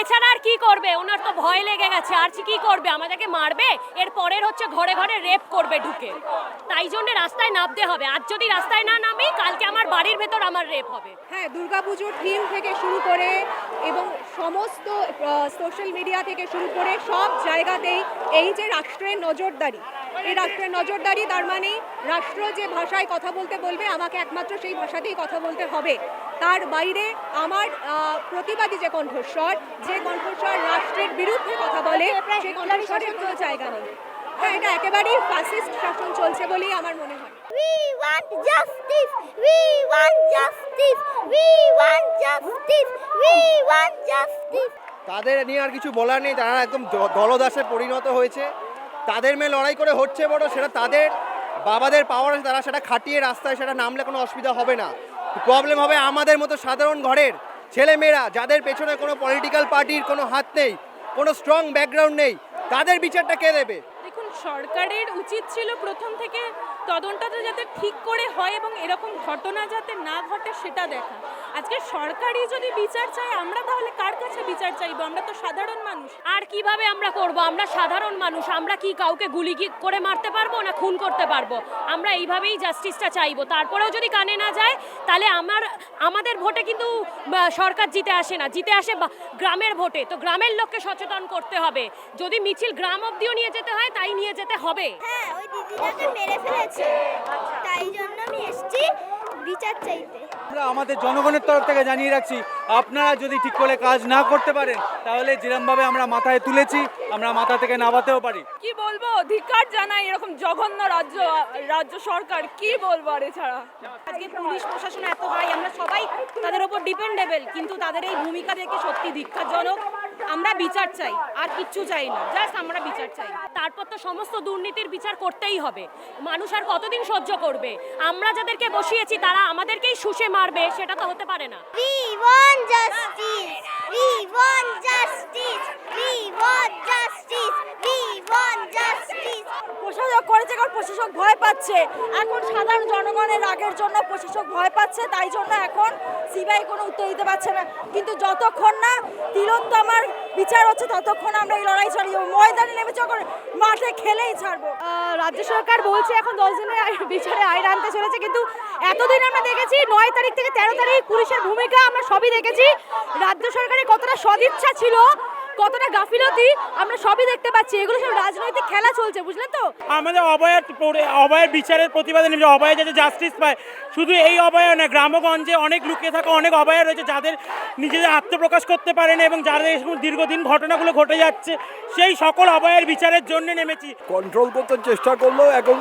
এছাড়া আর কি করবে? ওনার তো ভয় লেগে গেছে। আর কি করবে? আমাদেরকে মারবে? এর পরের হচ্ছে ঘরে ঘরে রেপ করবে ঢুকে। তাই জন্য রাস্তায় নামতে হবে। আজ যদি রাস্তায় না নামি, কালকে আমার বাড়ির ভেতর আমার রেপ হবে। হ্যাঁ দুর্গাপুজোর থিম থেকে শুরু করে এবং সমস্ত সোশ্যাল মিডিয়া থেকে শুরু করে সব জায়গাতেই এই যে রাষ্ট্রের নজরদারি এই রাষ্ট্রের নজরদারি তার মানে রাষ্ট্র যে ভাষায় কথা বলতে বলবে আমাকে একমাত্র সেই ভাষাতেই কথা বলতে হবে তার বাইরে আমার আহ, প্রতিবাদী যে কণ্ঠস্বর যে কণ্ঠস্বর রাষ্ট্রের বিরুদ্ধে কথা বলে সেই কণ্ঠস্বরের কোনো জায়গা নেই হ্যাঁ এটা একেবারেই ফাসিস্ট শাসন চলছে বলেই আমার মনে হয় We want justice. We want justice. We want justice. We want justice. তাদের নিয়ে আর কিছু বলার নেই তারা একদম দলদাসে পরিণত হয়েছে তাদের মেয়ে লড়াই করে হচ্ছে বড়, সেটা তাদের বাবাদের পাওয়ার আছে, তারা সেটা খাটিয়ে রাস্তায় সেটা নামলে কোনো অসুবিধা হবে না। প্রবলেম হবে আমাদের মতো সাধারণ ঘরের ছেলে মেয়েরা যাদের পেছনে কোনো পলিটিক্যাল পার্টির কোনো হাত নেই, কোনো স্ট্রং ব্যাকগ্রাউন্ড নেই, তাদের বিচারটা কে দেবে? দেখুন, সরকারের উচিত ছিল প্রথম থেকে তদন্তটা যাতে ঠিক করে হয় এবং এরকম ঘটনা যাতে না ঘটে সেটা দেখা। আজকে সরকারই যদি বিচার চায় আমরা তাহলে কার কাছে বিচার চাইব? আমরা তো সাধারণ মানুষ। আর কীভাবে আমরা করব? আমরা সাধারণ মানুষ। আমরা কি কাউকে গুলি কি করে মারতে পারব না খুন করতে পারব? আমরা এইভাবেই জাস্টিসটা চাইব। তারপরেও যদি কানে না যায় তাহলে আমার আমাদের ভোটে কিন্তু সরকার জিতে আসে না। জিতে আসে বা- গ্রামের ভোটে। তো গ্রামের লোককে সচেতন করতে হবে। যদি মিছিল গ্রাম অব্দিও নিয়ে যেতে হয় তাই নিয়ে যেতে হবে। হ্যাঁ ওই দিদিটাকে মেরে ফেলেছে। তাই জন্য আমি এসেছি বিচার চাইতে। আমরা আমাদের জনগণের তরফ থেকে জানিয়ে রাখছি আপনারা যদি ঠিক করে কাজ না করতে পারেন তাহলে যেরমভাবে আমরা মাথায় তুলেছি আমরা মাথা থেকে নামাতেও পারি। কি বলব? ধিকার জানাই এরকম জঘন্য রাজ্য রাজ্য সরকার কি বলব আর এছাড়া? আজকে পুলিশ প্রশাসন এত হাই আমরা সবাই তাদের ওপর ডিপেন্ডেবল কিন্তু তাদের এই ভূমিকা দেখে সত্যি ধিক্ষারজনক আমরা বিচার চাই আর কিচ্ছু চাই না জাস্ট আমরা বিচার চাই তারপর তো সমস্ত দুর্নীতির বিচার করতেই হবে মানুষ আর কতদিন সহ্য করবে আমরা যাদেরকে বসিয়েছি তারা আমাদেরকেই শুষে মারবে সেটা তো হতে পারে না We want justice. We want justice. We want justice. We want justice. প্রশাসক করেছে কারণ প্রশাসক ভয় পাচ্ছে এখন সাধারণ জনগণের রাগের জন্য প্রশাসক ভয় পাচ্ছে তাই জন্য এখন সিবিআই কোনো উত্তর দিতে পারছে না কিন্তু যতক্ষণ না তিলোত্তমার বিচার হচ্ছে ততক্ষণ আমরা এই লড়াই চালিয়ে ময়দানে নেমে যখন মাঠে খেলেই ছাড়বো। রাজ্য সরকার বলছে এখন দশ দিনের বিচারে আইন আনতে চলেছে, কিন্তু এতদিন আমরা দেখেছি নয় তারিখ থেকে তেরো তারিখ পুলিশের ভূমিকা আমরা সবই দেখেছি। রাজ্য সরকারের কতটা সদিচ্ছা ছিল কতটা গাফিলতি আমরা সবই দেখতে পাচ্ছি। এগুলো সব রাজনৈতিক খেলা চলছে বুঝলেন তো? আমাদের অভয়ের পরে- অভয়ের বিচারের প্রতিবাদে নেমেছে অভয় যাতে জাস্টিস পায় শুধু এই অভয় না গ্রামগঞ্জে অনেক লুকিয়ে থাকা অনেক অভয় রয়েছে যাদের নিজেদের আত্মপ্রকাশ করতে পারে না এবং যাদের সমস্ত দীর্ঘদিন ঘটনাগুলো ঘটে যাচ্ছে সেই সকল অভয়ের বিচারের জন্য নেমেছি। কন্ট্রোল করতে চেষ্টা করলেও এখন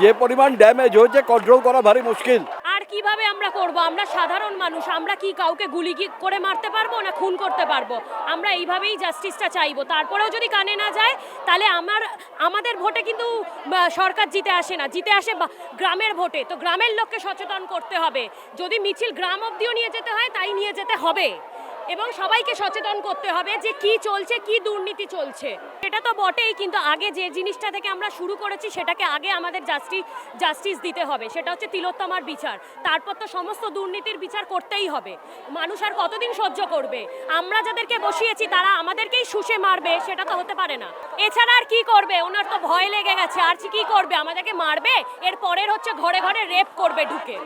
যে পরিমাণ ড্যামেজ হয়েছে কন্ট্রোল করা ভারী মুশকিল। কীভাবে আমরা করব? আমরা সাধারণ মানুষ, আমরা কি কাউকে গুলি করে মারতে পারব না খুন করতে পারব? আমরা এইভাবেই জাস্টিসটা চাইব। তারপরেও যদি কানে না যায়, তাহলে আমার, আমাদের ভোটে কিন্তু সরকার জিতে আসে না। জিতে আসে গ্রামের ভোটে। তো গ্রামের লোককে সচেতন করতে হবে। যদি মিছিল গ্রাম অব্দিও নিয়ে যেতে হয়, তাই নিয়ে যেতে হবে। এবং সবাইকে সচেতন করতে হবে যে কি চলছে, কি দুর্নীতি চলছে। এটা তো বটেই, কিন্তু আগে যে জিনিসটা থেকে আমরা শুরু করেছি, সেটাকে আগে আমাদের জাস্টিস জাস্টিস দিতে হবে। সেটা হচ্ছে তিলোত্তমার বিচার। তারপর তো সমস্ত দুর্নীতির বিচার করতেই হবে। মানুষ আর কতদিন সহ্য করবে? আমরা যাদেরকে বসিয়েছি, তারা আমাদেরকেই শুষে মারবে, সেটা তো হতে পারে না। এছাড়া আর কি করবে? ওনার তো ভয় লেগে গেছে। আর কি করবে? আমাদেরকে মারবে? এর পরের হচ্ছে ঘরে ঘরে রেপ করবে ঢুকে।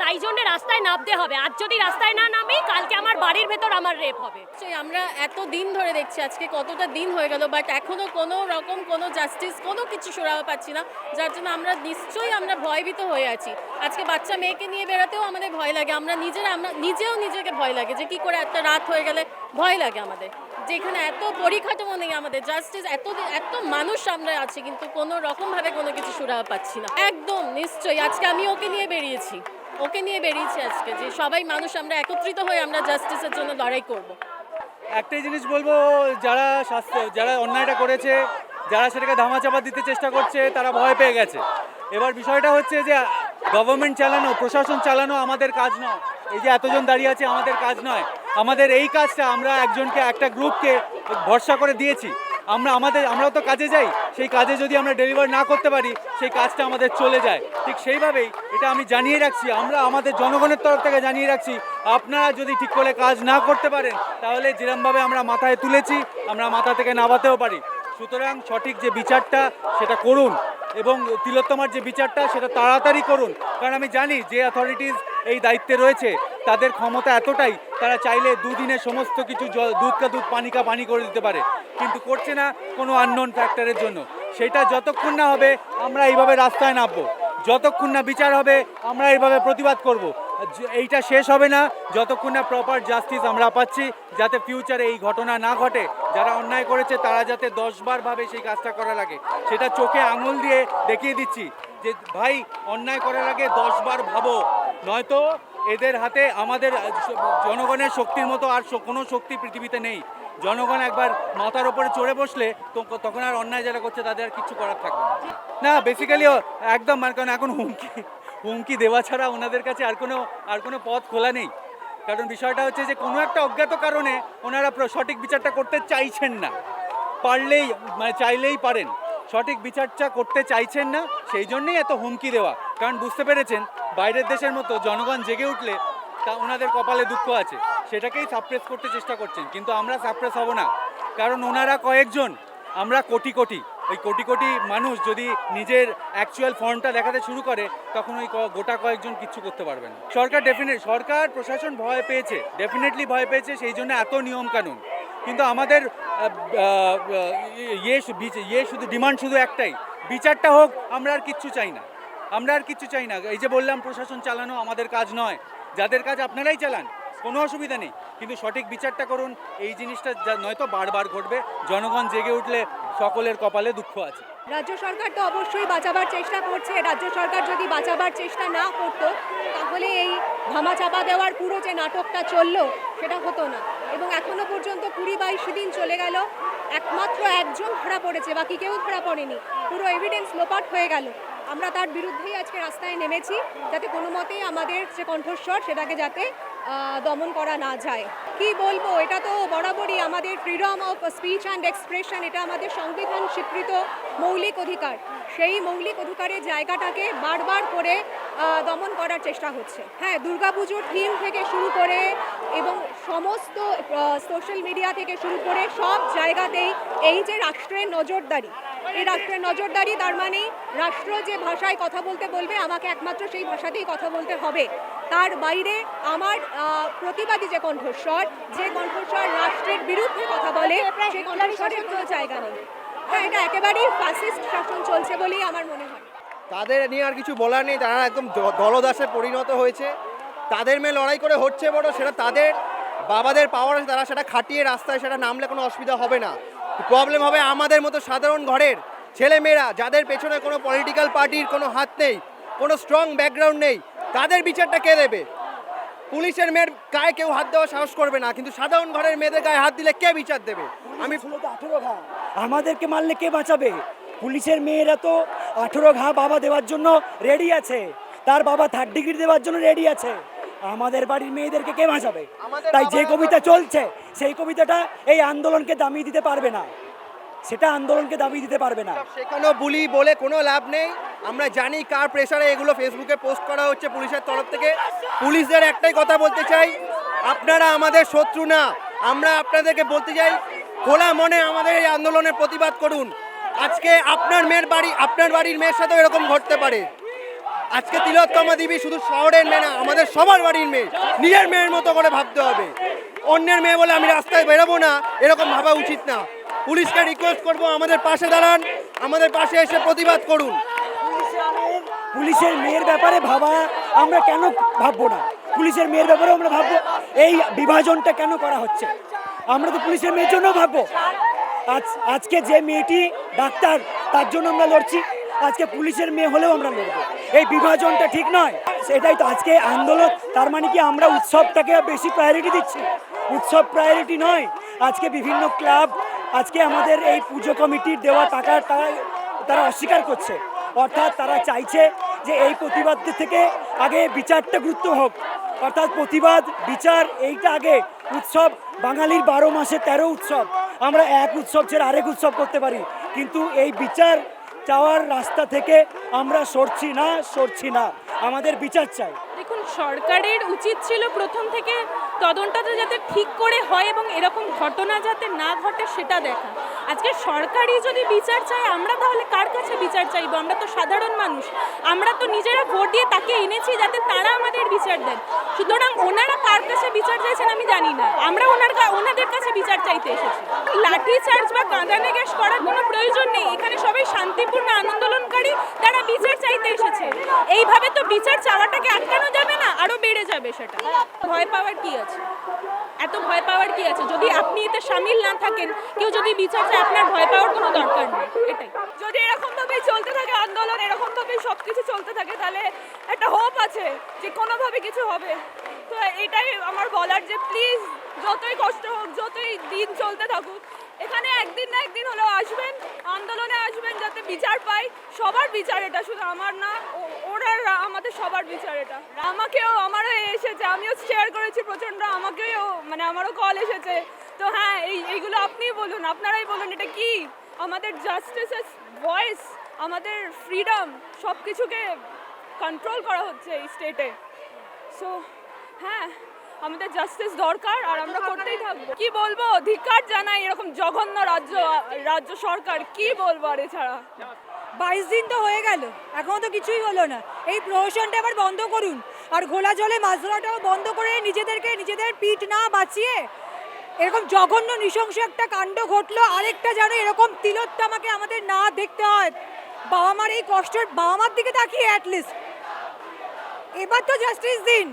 তাই জন্য রাস্তায় নামতে হবে। আজ যদি রাস্তায় না নামি, কালকে আমার বাড়ির ভেতর আমার রেপ হবে। আমরা এত দিন ধরে দেখছি, আজকে কতটা দিন হয়ে গেল বাট এখনও কোনো রকম কোনো জাস্টিস কোনো কিছু সুরাহা পাচ্ছি না, যার জন্য আমরা নিশ্চয়ই আমরা ভয়ভীত হয়ে আছি। আজকে বাচ্চা মেয়েকে নিয়ে বেরোতেও আমাদের ভয় লাগে, আমরা নিজেরা, আমরা নিজেও নিজেকে ভয় লাগে যে কি করে একটা রাত হয়ে গেলে ভয় লাগে আমাদের। যেখানে এত পরিকাঠামো নেই আমাদের জাস্টিস এত এত মানুষ আমরা আছি, কিন্তু কোনো রকমভাবে কোনো কিছু সুরাহা পাচ্ছি না। একদম, নিশ্চয়ই, আজকে আমি ওকে নিয়ে বেরিয়েছি। ওকে নিয়ে বেরিয়েছি আজকে, যে সবাই মানুষ, আমরা একত্রিত হয়ে আমরা জাস্টিসের জন্য লড়াই করব। একটাই জিনিস বলব, যারা শাস্তি, যারা অন্যায়টা করেছে, যারা সেটাকে ধামাচাপা দিতে চেষ্টা করছে, তারা ভয় পেয়ে গেছে। এবার বিষয়টা হচ্ছে যে গভর্নমেন্ট চালানো, প্রশাসন চালানো আমাদের কাজ নয়। এই যে এতজন দাঁড়িয়ে আছে, আমাদের কাজ নয়। আমাদের এই কাজটা আমরা একজনকে, একটা গ্রুপকে ভরসা করে দিয়েছি। আমরা আমাদের, আমরাও তো কাজে যাই। সেই কাজে যদি আমরা ডেলিভার না করতে পারি, সেই কাজটা আমাদের চলে যায়। ঠিক সেইভাবেই এটা আমি জানিয়ে রাখছি, আমরা আমাদের জনগণের তরফ থেকে জানিয়ে রাখছি, আপনারা যদি ঠিক করে কাজ না করতে পারেন, তাহলে যেরমভাবে আমরা মাথায় তুলেছি, আমরা মাথা থেকে নামাতেও পারি। সুতরাং সঠিক যে বিচারটা, সেটা করুন। এবং তিলোত্তমার যে বিচারটা, সেটা তাড়াতাড়ি করুন। কারণ আমি জানি যে অথরিটিস এই দায়িত্বে রয়েছে, তাদের ক্ষমতা এতটাই, তারা চাইলে দুদিনে সমস্ত কিছু জল, দুধ কা দুধ, পানি করে দিতে পারে। কিন্তু করছে না কোনো আননোন ফ্যাক্টরের জন্য। সেটা যতক্ষণ না হবে, আমরা এইভাবে রাস্তায় নামবো। যতক্ষণ না বিচার হবে, আমরা এইভাবে প্রতিবাদ করব। এইটা শেষ হবে না। যতক্ষণ না প্রপার জাস্টিস আমরা পাচ্ছি, যাতে ফিউচারে এই ঘটনা না ঘটে। যারা অন্যায় করেছে, তারা যাতে দশবার ভাবে সেই কাজটা করা লাগে। সেটা চোখে আঙুল দিয়ে দেখিয়ে দিচ্ছি যে, ভাই, অন্যায় করার আগে দশবার ভাবো। নয়তো এদের হাতে আমাদের জনগণের শক্তির মতো আর কোনো শক্তি পৃথিবীতে নেই। জনগণ একবার মাথার ওপরে চড়ে বসলে তখন আর অন্যায় যারা করছে, তাদের আর কিচ্ছু করার থাকবে না। না বেসিক্যালি একদম মানে কারণ এখন হুমকি। হুমকি দেওয়া ছাড়া ওনাদের কাছে আর কোনো আর কোনো পথ খোলা নেই। কারণ বিষয়টা হচ্ছে যে, কোনো একটা অজ্ঞাত কারণে ওনারা সঠিক বিচারটা করতে চাইছেন না। পারলেই মানে চাইলেই পারেন। সঠিক বিচারটা করতে চাইছেন না, সেই জন্যেই এত হুমকি দেওয়া। কারণ বুঝতে পেরেছেন, বাইরের দেশের মতো জনগণ জেগে উঠলে তা ওনাদের কপালে দুঃখ আছে। সেটাকেই সাপ্রেস করতে চেষ্টা করছেন। কিন্তু আমরা সাপ্রেস হব না। কারণ ওনারা কয়েকজন, আমরা কোটি কোটি। ওই কোটি কোটি মানুষ যদি নিজের অ্যাকচুয়াল ফর্মটা দেখাতে শুরু করে, তখন ওই গোটা কয়েকজন কিচ্ছু করতে পারবে না। সরকার ডেফিনেট সরকার, প্রশাসন ভয় পেয়েছে ডেফিনেটলি ভয় পেয়েছে, সেই জন্য এত নিয়ম কানুন কিন্তু আমাদের ইয়ে ইয়ে শুধু ডিমান্ড শুধু একটাই, বিচারটা হোক, আমরা আর কিচ্ছু চাই না। আমরা আর কিচ্ছু চাই না। এই যে বললাম, প্রশাসন চালানো আমাদের কাজ নয়। যাদের কাজ আপনারাই চালান, কোনো অসুবিধা নেই। কিন্তু সঠিক বিচারটা করুন, এই জিনিসটা নয়তো বারবার ঘটবে। জনগণ জেগে উঠলে সকলের কপালে দুঃখ আছে। রাজ্য সরকার তো অবশ্যই বাঁচাবার চেষ্টা করছে। রাজ্য সরকার যদি বাঁচাবার চেষ্টা না করতো, তাহলে এই ধামাচাপা দেওয়ার পুরো যে নাটকটা চলল, সেটা হতো না। এবং এখনও পর্যন্ত কুড়ি বাইশ দিন চলে গেল, একমাত্র একজন ধরা পড়েছে, বাকি কেউ ধরা পড়েনি। পুরো এভিডেন্স লোপাট হয়ে গেল। আমরা তার বিরুদ্ধেই আজকে রাস্তায় নেমেছি, যাতে কোনো মতেই আমাদের যে কণ্ঠস্বর, সেটাকে যাতে দমন করা না যায়। কি বলব, এটা তো বরাবরই আমাদের freedom of speech and expression এটা আমাদের সংবিধান স্বীকৃত মৌলিক অধিকার। সেই মৌলিক অধিকারের জায়গাটাকে বারবার করে দমন করার চেষ্টা হচ্ছে। হ্যাঁ দুর্গাপুজোর থিম থেকে শুরু করে এবং সমস্ত সোশ্যাল মিডিয়া থেকে শুরু করে সব জায়গাতেই এই যে রাষ্ট্রের নজরদারি এই রাষ্ট্রের নজরদারি তার মানে রাষ্ট্র যে ভাষায় কথা বলতে বলবে আমাকে একমাত্র সেই ভাষাতেই কথা বলতে হবে। তার বাইরে আমার প্রতিবাদী যে কণ্ঠস্বর যে কণ্ঠস্বর রাষ্ট্রের বিরুদ্ধে কথা বলে সেই কণ্ঠস্বরের কোনো জায়গা নেই। হ্যাঁ এটা একেবারেই ফ্যাসিস্ট শাসন চলছে বলেই আমার মনে হয়। তাদের নিয়ে আর কিছু বলার নেই তারা একদম দলদাসে পরিণত হয়েছে। তাদের মেয়ে লড়াই করে হচ্ছে বড় সেটা তাদের বাবাদের পাওয়ার আছে তারা সেটা খাটিয়ে রাস্তায় সেটা নামলে কোনো অসুবিধা হবে না। প্রবলেম হবে আমাদের মতো সাধারণ ঘরের ছেলে মেয়েরা যাদের পেছনে কোনো পলিটিক্যাল পার্টির কোনো হাত নেই, কোনো স্ট্রং ব্যাকগ্রাউন্ড নেই, তাদের বিচারটা কে দেবে? পুলিশের মেয়ের গায়ে কেউ হাত দেওয়ার সাহস করবে না, কিন্তু সাধারণ ঘরের মেয়েদের গায়ে হাত দিলে কে বিচার দেবে? আমি আঠেরো ঘা। আমাদেরকে মারলে কে বাঁচাবে? পুলিশের মেয়েরা তো আঠেরো ঘা বাবা দেওয়ার জন্য রেডি আছে। তার বাবা থার্ড ডিগ্রি দেওয়ার জন্য রেডি আছে। আমাদের বাড়ির মেয়েদেরকে কে বাঁচাবে? তাই যে কবিতা চলছে সেই কবিতাটা এই আন্দোলনকে দামিয়ে দিতে পারবে না। সেটা আন্দোলনকে দামিয়ে দিতে পারবে না। সেখানেও বুলি বলে কোনো লাভ নেই। আমরা জানি কার প্রেসারে এগুলো ফেসবুকে পোস্ট করা হচ্ছে পুলিশের তরফ থেকে। পুলিশদের একটাই কথা বলতে চাই আপনারা আমাদের শত্রু না। আমরা আপনাদেরকে বলতে চাই খোলা মনে আমাদের এই আন্দোলনের প্রতিবাদ করুন। আজকে আপনার মেয়ের বাড়ি আপনার বাড়ির মেয়ের সাথেও এরকম ঘটতে পারে। আজকে তিলোত্তমা দেবী শুধু শহরের মেয়ে না, আমাদের সবার বাড়ির মেয়ে। নিজের মেয়ের মতো করে ভাবতে হবে। অন্যের মেয়ে বলে আমি রাস্তায় বেরোবো না, এরকম ভাবা উচিত না। পুলিশকে রিকোয়েস্ট করব, আমাদের পাশে দাঁড়ান, আমাদের পাশে এসে প্রতিবাদ করুন। পুলিশের মেয়ের ব্যাপারে ভাবা আমরা কেন ভাববো না? পুলিশের মেয়ের ব্যাপারে আমরা ভাববো। এই বিভাজনটা কেন করা হচ্ছে? আমরা তো পুলিশের মেয়ের জন্য ভাববো। আজ আজকে যে মেয়েটি ডাক্তার, তার জন্য আমরা লড়ছি। আজকে পুলিশের মেয়ে হলেও আমরা লড়বো। এই বিভাজনটা ঠিক নয়। সেটাই তো আজকে আন্দোলন। তার মানে কি আমরা উৎসবটাকে বেশি প্রায়োরিটি দিচ্ছি? উৎসব প্রায়োরিটি নয়। আজকে বিভিন্ন ক্লাব আজকে আমাদের এই পুজো কমিটির দেওয়া টাকা তারা অস্বীকার করছে। অর্থাৎ তারা চাইছে যে এই প্রতিবাদদের থেকে আগে বিচারটা গুরুত্ব হোক। অর্থাৎ প্রতিবাদ, বিচার, এইটা আগে। উৎসব, বাঙালির বারো মাসে তেরো উৎসব। আমরা এক উৎসব ছেড়ে আরেক উৎসব করতে পারি। কিন্তু এই বিচার চাওয়ার রাস্তা থেকে আমরা সরছি না সরছি না। আমাদের বিচার চাই। দেখুন, সরকারের উচিত ছিল প্রথম থেকে তদন্তটা যাতে ঠিক করে হয় এবং এরকম ঘটনা যাতে না ঘটে সেটা দেখা। আজকে সরকারি যদি বিচার চায়, আমরা তাহলে কার কাছে বিচার চাইব? আমরা তো সাধারণ মানুষ। আমরা তো নিজেরা ভোট দিয়ে তাকে এনেছি যাতে তারা আমাদের বিচার দেন। সুতরাং ওনারা কার কাছে বিচার চাইছেন আমি জানি না। আমরা ওনার ওনাদের কাছে বিচার চাইতে এসেছি। লাঠি চার্জ বা কাঁদানে গ্যাস করার কোনো প্রয়োজন নেই। এখানে সবাই শান্তিপূর্ণ আন্দোলনকারী তারা বিচার চাইতে এসেছে। এইভাবে তো বিচার চাওয়াটাকে আটকানো যাবে না, আরও বেড়ে যাবে সেটা। ভয় পাওয়ার কি আছে? এত ভয় পাওয়ার কি আছে? যদি আপনি এতে সামিল না থাকেন, কেউ যদি বিচার চায়, আপনার ভয় পাওয়ার কোনো দরকার নেই। এটাই। যদি এরকম ভাবেই চলতে থাকে আন্দোলন, এরকম ভাবেই সব কিছু চলতে থাকে, তাহলে একটা হোপ আছে যে কোনোভাবে কিছু হবে। তো এটাই আমার বলার যে প্লিজ যতই কষ্ট হোক, যতই দিন চলতে থাকুক এখানে একদিন না একদিন হলেও আসবেন, আন্দোলনে আসবেন যাতে বিচার পাই। সবার বিচার এটা, শুধু আমার না ওরা আমাদের সবার বিচার এটা। আমাকেও, আমারও এসেছে, আমিও শেয়ার করেছি প্রচণ্ড, আমাকেও মানে আমারও কল এসেছে। তো হ্যাঁ এই, এইগুলো আপনিই বলুন, আপনারাই বলুন, এটা কি? আমাদের জাস্টিসের ভয়েস আমাদের ফ্রিডম সব কিছুকে কন্ট্রোল করা হচ্ছে এই স্টেটে সো হ্যাঁ। আমাদের জাস্টিস দরকার আর আমরা করতেই থাকব। কি বলব? ধিক্কার জানাই এরকম জঘন্য রাজ্য রাজ্য সরকার। কি বলব আর এছাড়া? বাইশ দিন তো হয়ে গেল। এখনও তো কিছুই হলো না। এই প্রহসনটা আবার বন্ধ করুন। আর ঘোলা জলে মাছ ধরাটাও বন্ধ করে নিজেদেরকে নিজেদের পিঠ না বাঁচিয়ে এরকম জঘন্য নৃশংস একটা কাণ্ড ঘটলো আরেকটা যেন এরকম তিলোত্তমাকে আমাদের না দেখতে হয়। বাবা মার এই কষ্টের বাবা মার দিকে তাকিয়ে অ্যাটলিস্ট এবার তো জাস্টিস দিন।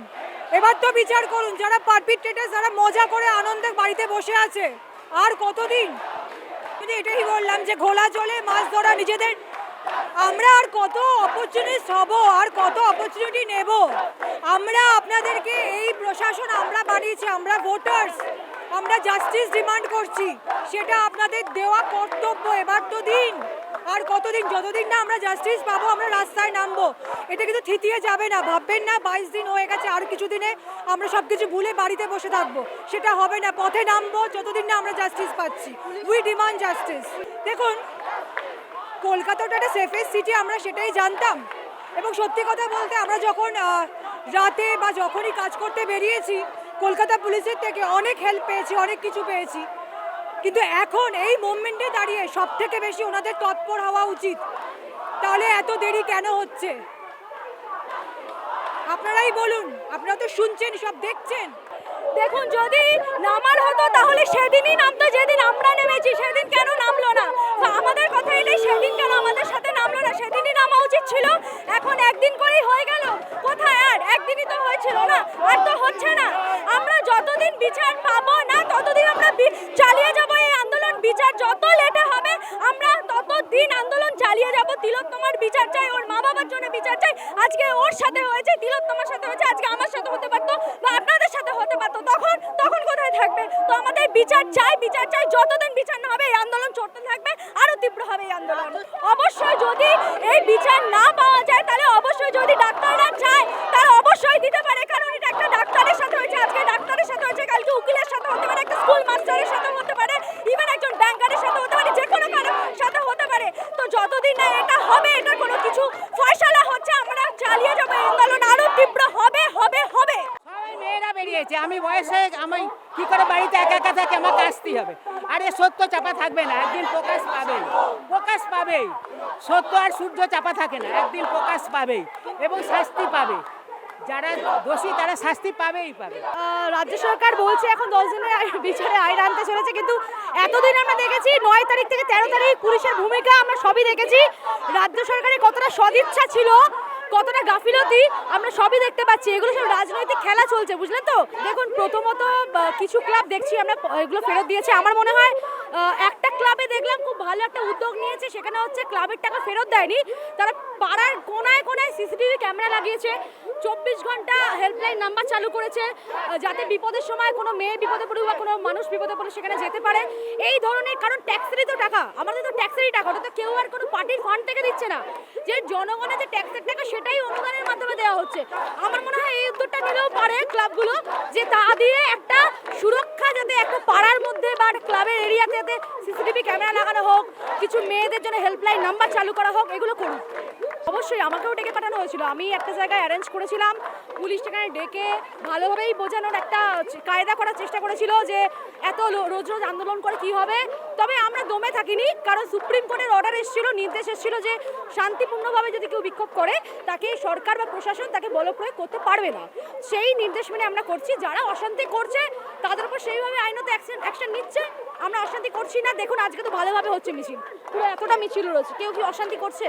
এবার তো বিচার করুন, যারা পারপিট্রেটার যারা মজা করে আনন্দে বাড়িতে বসে আছে, আর কতদিন? এটাই বললাম যে ঘোলা জলে মাছ ধরা নিজেদের। আমরা আর কত অপরচুনিটি হব আর কত অপরচুনিটি নেব? আমরা আপনাদেরকে এই প্রশাসন আমরা বানিয়েছি, আমরা ভোটার্স আমরা জাস্টিস ডিমান্ড করছি। সেটা আপনাদের দেওয়া কর্তব্য, এবার তো দিন। আর কতদিন, যতদিন না আমরা জাস্টিস পাবো, আমরা রাস্তায় নামবো, এটা কিন্তু থিতিয়ে যাবে না। ভাববেন না, বাইশ দিন হয়ে গেছে, আর কিছু দিনে আমরা সব কিছু ভুলে বাড়িতে বসে থাকব। সেটা হবে না, পথে নামবো, যতদিন না আমরা জাস্টিস পাচ্ছি। উই ডিমান্ড জাস্টিস দেখুন কলকাতাটা একটা সেফেস্ট সিটি আমরা সেটাই জানতাম। এবং সত্যি কথা বলতে, আমরা যখন রাতে বা যখনই কাজ করতে বেরিয়েছি, কলকাতা পুলিশের থেকে অনেক হেল্প পেয়েছি, অনেক কিছু পেয়েছি। কিন্তু এখন এই মুভমেন্টে দাঁড়িয়ে সব থেকে বেশি ওনাদের তৎপর হওয়া উচিত। তাহলে এত দেরি কেন হচ্ছে? আপনারাই বলুন, আপনারা তো শুনছেন, সব দেখছেন। দেখুন, যদি নামার হতো তাহলে সেদিনই নামতো, যেদিন আমরা নেমেছি, সেদিন কেন নামলো না? আমাদের কথা এলে সেদিন কেন আমাদের সাথে নামলো না? সেদিনই নামা উচিত ছিল। এখন একদিন করেই হয়ে গেল। কোথায় আর? একদিনই তো হয়েছিল না? আর তো হচ্ছে না। আমরা যতদিন বিচার পাবো না, ততদিন আমরা চালিয়ে যাব এই আন্দোলন। বিচার যত লেটে হবে, আমরা তত দিন আন্দোলন চালিয়ে যাব। তিলোত্তমার বিচার চাই, ওর মা বাবার জন্য বিচার আজকে ওর সাথে হয়েছে, তিলোত্তমার সাথে হয়েছে, আজকে আমার সাথে হতে পারতো বা আপনাদের সাথে হতে পারতো, তখন তখন কোথায় থাকবে? তো আমাদের বিচার চাই বিচার চাই, যতদিন বিচার না হবে এই আন্দোলন চলতে থাকবে, আরও তীব্র হবে এই আন্দোলন। অবশ্যই যদি এই বিচার না পাওয়া যায়, তাহলে অবশ্যই যদি ডাক্তাররা চায়, তারা অবশ্যই দিতে পারে, কারণ এটা একটা ডাক্তারের সাথে হয়েছে, আজকে ডাক্তারের সাথে হয়েছে, কালকে উকিলের সাথে হতে পারে, একটা স্কুল মাস্টারের সাথে হতে পারে ইভেন একজন ব্যাংকারের সাথে হতে পারে যে কোনো কারোর সাথে হতে পারে। তো যতদিন না এটা হবে এটা কোনো কিছু ফয়সালা হচ্ছে আমরা চালিয়ে যাব এই আন্দোলন আরও তীব্র হবে হবে হবে সবাই বেরিয়েছে আমি বয়স আমি কি করে বাড়িতে একা একা থাকি, আমাকে আসতেই হবে। আর এ সত্য চাপা থাকবে না, একদিন প্রকাশ পাবেই। প্রকাশ পাবেই। সত্য আর সূর্য চাপা থাকে না, একদিন প্রকাশ পাবেই এবং শাস্তি পাবে। যারা দোষী, তারা শাস্তি পাবেই পাবে। রাজ্য সরকার বলছে এখন দশ দিনের বিচারে আইন আনতে চলেছে, কিন্তু এতদিন আমরা দেখেছি নয় তারিখ থেকে তেরো তারিখ পুলিশের ভূমিকা আমরা সবই দেখেছি। রাজ্য সরকারের কতটা সদিচ্ছা ছিল কতটা গাফিলতি আমরা সবই দেখতে পাচ্ছি। এগুলো সব রাজনৈতিক খেলা চলছে, বুঝলেন তো? দেখুন, প্রথমত কিছু ক্লাব দেখছি, আমরা এগুলো ফেরত দিয়েছে। আমার মনে হয় একটা ক্লাবে দেখলাম খুব ভালো একটা উদ্যোগ নিয়েছে, সেখানে হচ্ছে ক্লাবের টাকা ফেরত দেয়নি। তারা পাড়ার কোনায় কোনায় সিসিটিভি ক্যামেরা লাগিয়েছে, চব্বিশ ঘণ্টা হেল্পলাইন নাম্বার চালু করেছে যাতে বিপদের সময় কোনো মেয়ে বিপদে পড়ুক বা কোনো মানুষ বিপদে পড়ে সেখানে যেতে পারে। এই ধরনের, কারণ ট্যাক্সেরই তো টাকা, আমাদের তো ট্যাক্সেরই টাকা ওটা তো কেউ আর কোনো পার্টির ফান্ড থেকে দিচ্ছে না। যে জনগণের যে ট্যাক্সের টাকা, সেটাই অনুদানের মাধ্যমে দেওয়া হচ্ছে। আমার মনে হয় এই উদ্যোগটা নিলেও পারে ক্লাবগুলো যে তা দিয়ে একটা সুরক্ষা, যাতে একটা পাড়ার মধ্যে বা ক্লাবের ক্লাবের এরিয়াতে সিসিটিভি ক্যামেরা লাগানো হোক, কিছু মেয়েদের জন্য হেল্পলাইন নাম্বার চালু করা হোক, এগুলো করুক অবশ্যই আমাকেও ডেকে পাঠানো হয়েছিল। আমি একটা জায়গায় অ্যারেঞ্জ করেছিলাম। পুলিশ সেখানে ডেকে ভালোভাবেই বোঝানোর একটা কায়দা করার চেষ্টা করেছিল যে এত রোজ রোজ আন্দোলন করে কি হবে। তবে আমরা দমে থাকিনি, কারণ সুপ্রিম অর্ডার এসেছিল, নির্দেশ এসেছিল যে শান্তিপূর্ণভাবে যদি কেউ বিক্ষোভ করে, তাকে সরকার বা প্রশাসন তাকে বলপ্রয়োগ করতে পারবে না। সেই নির্দেশ মেনে আমরা করছি। যারা অশান্তি করছে, তাদের উপর সেইভাবে আইনত অ্যাকশন নিচ্ছে। আমরা অশান্তি করছি না। দেখুন, আজকে তো ভালোভাবে হচ্ছে মিছিল। পুরো এতটা মিছিল রয়েছে। কেউ কি অশান্তি করছে?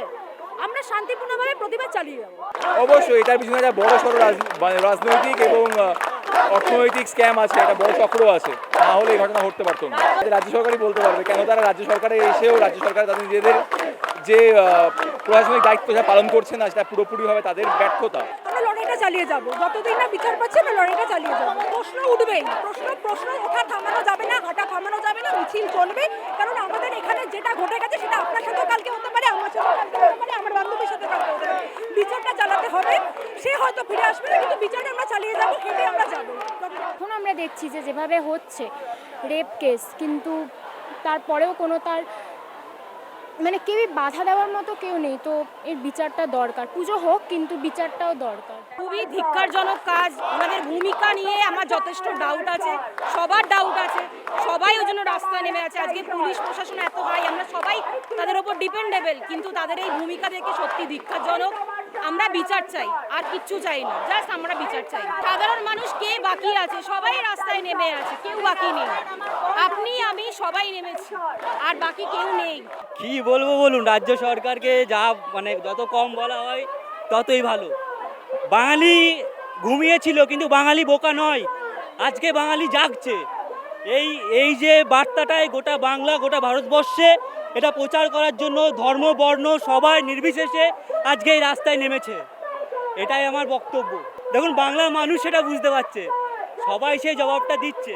আমরা শান্তিপূর্ণভাবে প্রতিবাদ চালিয়ে যাব। অবশ্যই, এটার পিছনে বড় সড়ো মানে রাজনৈতিক এবং অর্থনৈতিক স্ক্যাম আছে, একটা বড় চক্র আছে। না হলে এই ঘটনা ঘটতে পারতো না। রাজ্য সরকারই বলতে পারবে, কেন তারা রাজ্য সরকারে এসেও রাজ্য সরকার তাদের নিজেদের যে প্রশাসনিক দায়িত্ব যা পালন করছে না, সেটা পুরোপুরিভাবে তাদের ব্যর্থতা। আমরা লড়াইটা চালিয়ে যাব। যতদিন না বিচার পাচ্ছি, আমরা লড়াইটা চালিয়ে যাব। প্রশ্ন উঠবেই প্রশ্ন প্রশ্ন ওঠা থামানো যাবে না, হাঁটা থামানো যাবে না, মিছিল চলবে। কারণ আমাদের এখানে যেটা ঘটে গেছে, সেটা আপনার সাথেও কালকে হতে পারে, আমার সাথেও কালকে হতে পারে, আমার বান্ধবীর সাথে কালকে হতে পারে। বিচারটা চালাতে হবে। সে হয়তো ফিরে আসবে না, কিন্তু বিচারটা আমরা চালিয়ে যাব, হেঁটে আমরা যাব। এখন আমরা দেখছি যে যেভাবে হচ্ছে রেপ কেস, কিন্তু তারপরেও কোনো তার মানে কেউই বাধা দেওয়ার মতো কেউ নেই, তো এর বিচারটা দরকার। পুজো হোক, কিন্তু বিচারটাও দরকার। খুবই ধিক্কারজনক কাজ আমাদের ভূমিকা নিয়ে আমার যথেষ্ট ডাউট আছে, সবার ডাউট আছে। সবাই ওই জন্য রাস্তায় নেমে আছে। আজকে পুলিশ, প্রশাসন এত হাই আমরা সবাই তাদের ওপর ডিপেন্ডেবল কিন্তু তাদের এই ভূমিকা দেখে সত্যি ধিক্কারজনক। আমরা বিচার চাই, আর কিচ্ছু চাই না জাস্ট আমরা বিচার চাই। সাধারণ মানুষ কে বাকি আছে? সবাই রাস্তায় নেমে আছে, কেউ বাকি নেই। আপনি, আমি সবাই নেমেছি, আর বাকি কেউ নেই। কি বলব বলুন, রাজ্য সরকারকে যা মানে যত কম বলা হয়, ততই ভালো। বাঙালি ঘুমিয়েছিল, কিন্তু বাঙালি বোকা নয়। আজকে বাঙালি জাগছে। এই এই যে বার্তাটাই গোটা বাংলা, গোটা ভারতবর্ষে এটা প্রচার করার জন্য ধর্ম, বর্ণ সবাই নির্বিশেষে আজকে এই রাস্তায় নেমেছে। এটাই আমার বক্তব্য। দেখুন বাংলার মানুষ সেটা বুঝতে পারছে। সবাই সেই জবাবটা দিচ্ছে।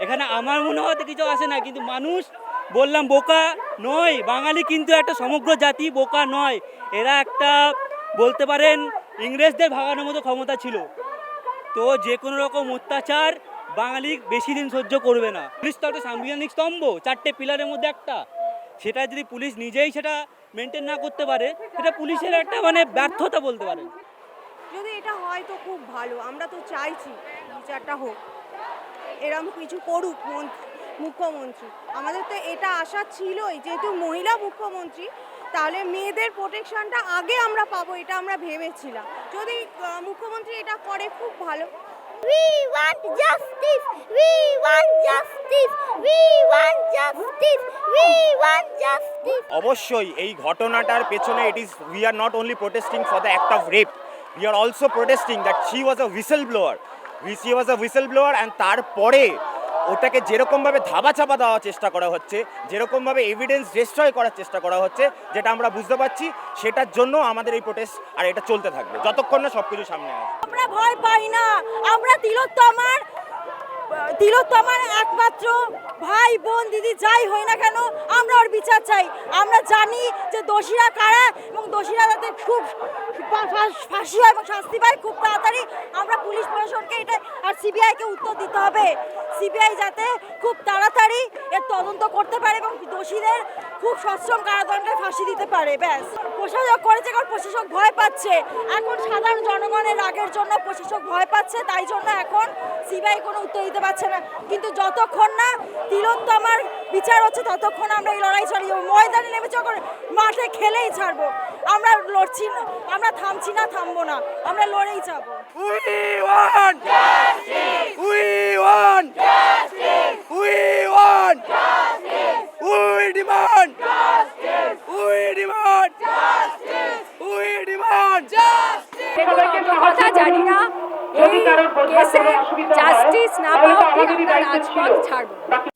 এখানে আমার মনে হয় তো কিছু আসে না, কিন্তু মানুষ, বললাম, বোকা নয়। বাঙালি কিন্তু একটা সমগ্র জাতি, বোকা নয়। এরা একটা, বলতে পারেন, ইংরেজদের ভাগানোর মতো ক্ষমতা ছিল। তো যে কোনো রকম অত্যাচার বাঙালি বেশি দিন সহ্য করবে না। পুলিশ তো একটা সাংবিধানিক স্তম্ভ, চারটে পিলারের মধ্যে একটা। সেটা যদি পুলিশ নিজেই সেটা মেনটেন না করতে পারে, সেটা পুলিশের একটা মানে ব্যর্থতা বলতে পারে যদি এটা হয় তো খুব ভালো, আমরা তো চাইছি বিচারটা হোক। এরম কিছু করুক মন্ত্রী মুখ্যমন্ত্রী। আমাদের তো এটা আশা ছিলই, যেহেতু মহিলা মুখ্যমন্ত্রী, তাহলে মেয়েদের প্রোটেকশনটা আগে আমরা পাবো, এটা আমরা ভেবেছিলাম। যদি মুখ্যমন্ত্রী এটা করে, খুব ভালো। We want justice. We want justice. We want justice. We want justice. অবশ্যই, এই ঘটনাটার পেছনে it is we are not only protesting for the act of rape we are also protesting that she was a whistleblower she was a whistleblower and তারপরে ওটাকে যেরকমভাবে ধাবা চাপা দেওয়ার চেষ্টা করা হচ্ছে, যেরকমভাবে এভিডেন্স ডিস্ট্রয় করার চেষ্টা করা হচ্ছে, যেটা আমরা বুঝতে পারছি, সেটার জন্য আমাদের এই প্রোটেস্ট আর এটা চলতে থাকবে। যতক্ষণ না সব কিছু সামনে আসবে। আমরা ভয় পাই না। আমরা তিলোত্তমার তিলোত্তমার একমাত্র ভাই, বোন, দিদি যাই হই না কেন, আমরা ওর বিচার চাই। আমরা জানি যে দোষীরা কারা এবং দোষীরা যাতে খুব ফাঁসি হয় এবং শাস্তি পায়, খুব তাড়াতাড়ি আমরা পুলিশ প্রশাসনকে এটা আর সিবিআইকে উত্তর দিতে হবে। সিবিআই যাতে খুব তাড়াতাড়ি এর তদন্ত করতে পারে এবং দোষীদের খুব সশ্রম কারাদণ্ডে ফাঁসি দিতে পারে, ব্যাস। প্রশাসক করেছে কারণ প্রশাসক ভয় পাচ্ছে। এখন সাধারণ জনগণের রাগের জন্য প্রশাসক ভয় পাচ্ছে, তাই জন্য এখন সিবিআই কোনো উত্তর দিতে পারছে না। কিন্তু যতক্ষণ না তিলোত্তমার বিচার হচ্ছে, ততক্ষণ আমরা এই লড়াই চালিয়ে ময়দানে নেমে যখন মাঠে খেলেই ছাড়বো। আমরা লড়ছি না আমরা থামছি না থামবো না আমরা লড়েই যাব। We want we want we want we demand we we demand কথা জানি না এই কেসে জাস্টিস না পাওয়া কি